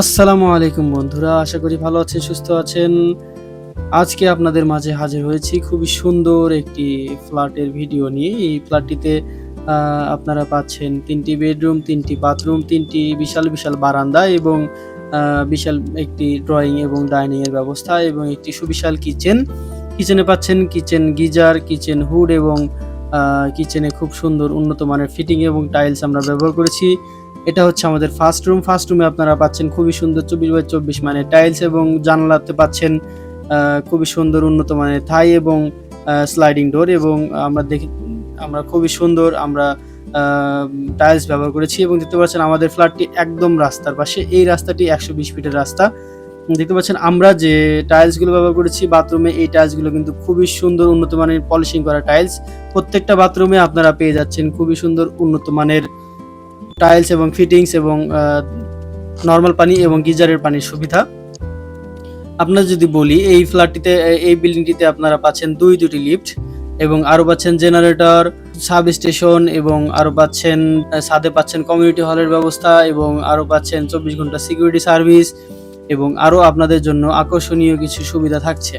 আসসালামু আলাইকুম বন্ধুরা, আশা করি ভালো আছেন, সুস্থ আছেন। আজকে আপনাদের মাঝে হাজির হয়েছি খুবই সুন্দর একটি ফ্ল্যাটের ভিডিও নিয়ে। এই ফ্ল্যাটটিতে আপনারা পাচ্ছেন তিনটি বেডরুম, তিনটি বাথরুম, তিনটি বিশাল বিশাল বারান্দা এবং বিশাল একটি ড্রয়িং এবং ডাইনিং এর ব্যবস্থা এবং একটি সুবিশাল কিচেন। কিচেনে পাচ্ছেন কিচেন গিজার, কিচেন হুড এবং কিচেনে খুব সুন্দর উন্নত মানের ফিটিং এবং টাইলস আমরা ব্যবহার করেছি। এটা হচ্ছে আমাদের ফার্স্ট রুম ফার্স্ট রুমে আপনারা পাচ্ছেন খুবই সুন্দর চব্বিশ বাই চব্বিশ মানে টাইলস এবং জানালাতে পাচ্ছেন খুবই সুন্দর উন্নত মানের থাই এবং স্লাইডিং ডোর এবং আমরা দেখি, আমরা খুবই সুন্দর আমরা টাইলস ব্যবহার করেছি এবং দেখতে পাচ্ছেন আমাদের ফ্ল্যাটটি একদম রাস্তার পাশে। এই রাস্তাটি একশো বিশ ফিটের রাস্তা। দেখতে পাচ্ছেন আমরা যে টাইলসগুলো ব্যবহার করেছি বাথরুমে এই টাইলসগুলো কিন্তু খুবই সুন্দর উন্নত মানের পলিশিং করা টাইলস প্রত্যেকটা বাথরুমে আপনারা পেয়ে যাচ্ছেন খুবই সুন্দর উন্নত মানের টাইলস এবং ফিটিংস এবং নর্মাল পানি এবং গিজারের পানির সুবিধা। আপনারা যদি বলি, এই ফ্ল্যাটটিতে, এই বিল্ডিংটিতে আপনারা পাচ্ছেন দুই, দুটি লিফট এবং আরও পাচ্ছেন জেনারেটর সাব স্টেশন এবং আরও পাচ্ছেন ছাদে পাচ্ছেন কমিউনিটি হলের ব্যবস্থা এবং আরও পাচ্ছেন চব্বিশ ঘণ্টা সিকিউরিটি সার্ভিস এবং আরও আপনাদের জন্য আকর্ষণীয় কিছু সুবিধা থাকছে।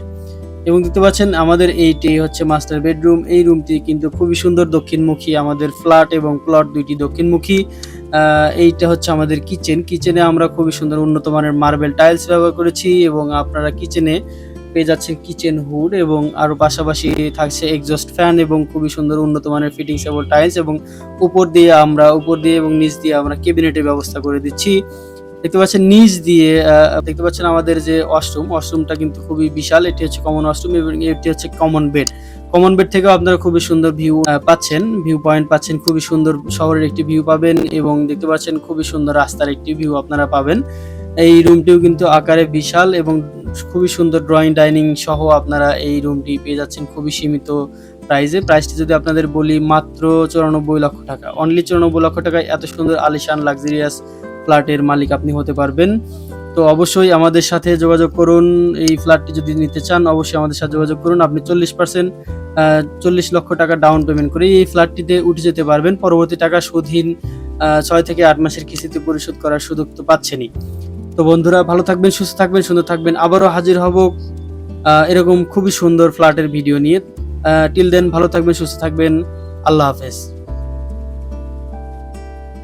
এবং দেখতে পাচ্ছেন, আমাদের এইটি হচ্ছে মাস্টার বেডরুম। এই রুমটি কিন্তু খুবই সুন্দর দক্ষিণমুখী আমাদের ফ্ল্যাট এবং প্লট দুইটি দক্ষিণমুখী। এইটা হচ্ছে আমাদের কিচেন। কিচেনে আমরা খুবই সুন্দর উন্নত মানের মার্বেল টাইলস ব্যবহার করেছি এবং আপনারা কিচেনে পেয়ে যাচ্ছেন কিচেন হুড এবং আরও পাশাপাশি থাকছে এক্সস্ট ফ্যান এবং খুবই সুন্দর উন্নত মানের ফিটিংস এবং টাইলস এবং উপর দিয়ে আমরা, উপর দিয়ে এবং নিচ দিয়ে আমরা ক্যাবিনেটের ব্যবস্থা করে দিচ্ছি। দেখতে পাচ্ছেন নিচ দিয়ে দেখতে পাচ্ছেন আমাদের যে ওয়াশরুম ওয়াশরুমটা কিন্তু খুবই বিশাল। এটি হচ্ছে কমন ওয়াশরুম এবং এটি হচ্ছে কমন বেড কমন বেড থেকেও আপনারা খুবই সুন্দর ভিউ পাচ্ছেন। ভিউ পয়েন্ট পাচ্ছেন, খুবই সুন্দর শহরের একটি ভিউ পাবেন এবং দেখতে পাচ্ছেন খুবই সুন্দর রাস্তার একটি ভিউ আপনারা পাবেন। এই রুমটিও কিন্তু আকারে বিশাল এবং খুবই সুন্দর ড্রয়িং ডাইনিং সহ আপনারা এই রুমটি পেয়ে যাচ্ছেন খুবই সীমিত প্রাইসে প্রাইসটি যদি আপনাদের বলি মাত্র চুরানব্বই লক্ষ টাকা। অনলি চুরানব্বই লক্ষ টাকায় এত সুন্দর আলিশান লাক্সারিয়াস ফ্ল্যাটের মালিক আপনি হতে পারবেন। তো অবশ্যই আমাদের সাথে যোগাযোগ করুন। এই ফ্ল্যাটটি যদি নিতে চান, অবশ্যই আমাদের সাথে যোগাযোগ করুন। আপনি চল্লিশ পার্সেন্ট চল্লিশ লক্ষ টাকা ডাউন পেমেন্ট করে এই ফ্ল্যাটটিতে উঠে যেতে পারবেন। পরবর্তী টাকা সুদহীন ছয় থেকে আট মাসের কিস্তিতে পরিশোধ করার সুযোগ তো পাচ্ছেনই। তো বন্ধুরা, ভালো থাকবেন, সুস্থ থাকবেন, সুন্দর থাকবেন। আবারও হাজির হব এরকম খুবই সুন্দর ফ্ল্যাটের ভিডিও নিয়ে। টিল দেন ভালো থাকবেন, সুস্থ থাকবেন। আল্লাহ হাফেজ।